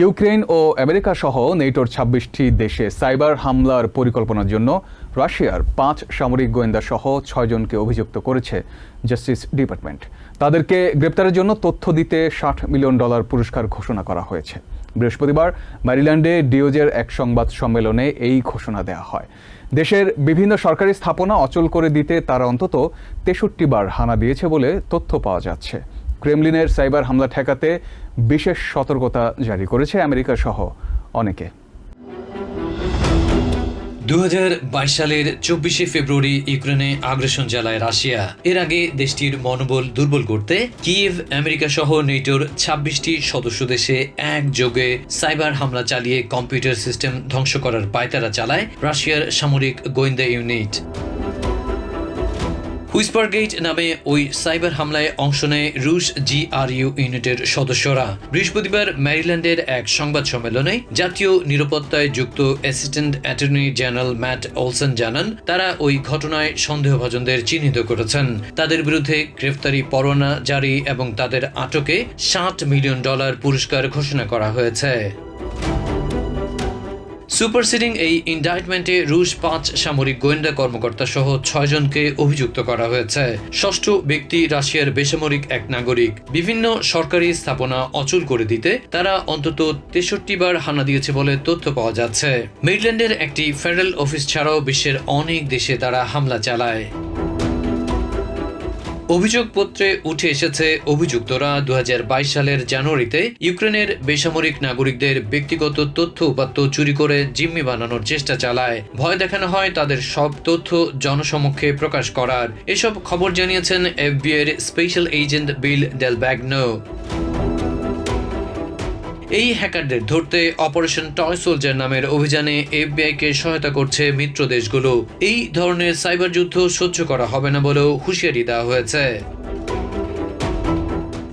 Ukraine ও America সহ নেটোর ছাব্বিশটি দেশে সাইবার হামলার পরিকল্পনার জন্য রাশিয়ার পাঁচ সামরিক গোয়েন্দা সহ ছয়জনকে অভিযুক্ত করেছে জাস্টিস ডিপার্টমেন্ট। তাদেরকে গ্রেপ্তারের জন্য তথ্য দিতে ষাট মিলিয়ন ডলার পুরস্কার ঘোষণা করা হয়েছে। বৃহস্পতিবার ম্যারিল্যান্ডে ডিওজের এক সংবাদ সম্মেলনে এই ঘোষণা দেওয়া হয়। দেশের বিভিন্ন সরকারি স্থাপনা অচল করে দিতে তারা অন্তত তেষট্টি বার হানা দিয়েছে বলে তথ্য পাওয়া যাচ্ছে। ক্রেমলিনের সাইবার হামলা ঠেকাতে বিশেষ সতর্কতা জারি করেছে আমেরিকা সহ অনেকে। দু হাজার বাইশ সালের চব্বিশে ফেব্রুয়ারি ইউক্রেনে আগ্রাসন চালায় রাশিয়া। এর আগে দেশটির মনোবল দুর্বল করতে কিয়েভ, আমেরিকা সহ নেটোর ছাব্বিশটি সদস্য দেশে একযোগে সাইবার হামলা চালিয়ে কম্পিউটার সিস্টেম ধ্বংস করার পায়তারা চালায় রাশিয়ার সামরিক গোয়েন্দা ইউনিট। হুইসপারগেট নামে ওই সাইবার হামলায় অংশ নেয় রুশ জিআরইউ ইউনিটের সদস্যরা। বৃহস্পতিবার ম্যারিল্যান্ডের এক সংবাদ সম্মেলনে জাতীয় নিরাপত্তায় যুক্ত assistant attorney general Matt Olsen জানান, তারা ওই ঘটনায় সন্দেহভাজনদের চিহ্নিত করেছেন। তাদের বিরুদ্ধে গ্রেফতারি পরোয়ানা জারি এবং তাদের আটকে ষাট মিলিয়ন ডলার পুরস্কার ঘোষণা করা হয়েছে। সুপারসিডিং এই ইন্ডাইটমেন্টে রুশ পাঁচ সামরিক গোয়েন্দা কর্মকর্তা সহ ছয়জনকে অভিযুক্ত করা হয়েছে। ষষ্ঠ ব্যক্তি রাশিয়ার বেসামরিক এক নাগরিক। বিভিন্ন সরকারি স্থাপনা অচল করে দিতে তারা অন্তত তেষট্টি বার হানা দিয়েছে বলে তথ্য পাওয়া যাচ্ছে। মিডল্যান্ডের একটি ফেডারেল অফিস ছাড়াও বিশ্বের অনেক দেশে তারা হামলা চালায়। অভিযোগপত্রে উঠে এসেছে অভিযুক্তরা দু হাজার বাইশ সালের জানুয়ারিতে ইউক্রেনের বেসামরিক নাগরিকদের ব্যক্তিগত তথ্য উপাত্ত চুরি করে জিম্মি বানানোর চেষ্টা চালায়। ভয় দেখানো হয় তাদের সব তথ্য জনসমক্ষে প্রকাশ করার। এসব খবর জানিয়েছেন এফবিএর special agent Bill DelBagno এই হ্যাকারদের ধরতে অপারেশন টয় সোলজার নামের অভিযানে এফবিআই কে সহায়তা করছে মিত্র দেশগুলো। এই ধরনের সাইবার যুদ্ধ সহ্য করা হবে না বলেও হুঁশিয়ারি দেওয়া হয়েছে।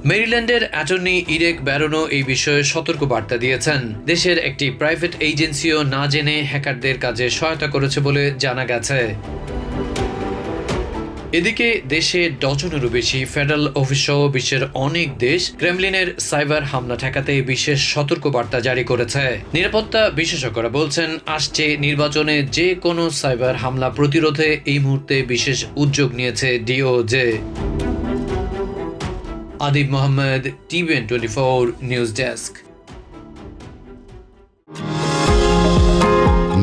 মেরিল্যান্ডের অ্যাটর্নি ইরেক ব্যারোনো এই বিষয়ে সতর্ক বার্তা দিয়েছেন। দেশের একটি প্রাইভেট এজেন্সিও না জেনে হ্যাকারদের কাজে সহায়তা করেছে বলে জানা গেছে। এদিকে দেশে ডজনেরও বেশি ফেডারেল অফিস সহ বিশ্বের অনেক দেশ ক্রেমলিনের সাইবার হামলা ঠেকাতে বিশেষ সতর্কবার্তা জারি করেছে। নিরাপত্তা বিশেষজ্ঞরা বলছেন, আসছে নির্বাচনে যে কোনো সাইবার হামলা প্রতিরোধে এই মুহূর্তে বিশেষ উদ্যোগ নিয়েছে DOJ. Adib Mohammad, TVN twenty four news desk.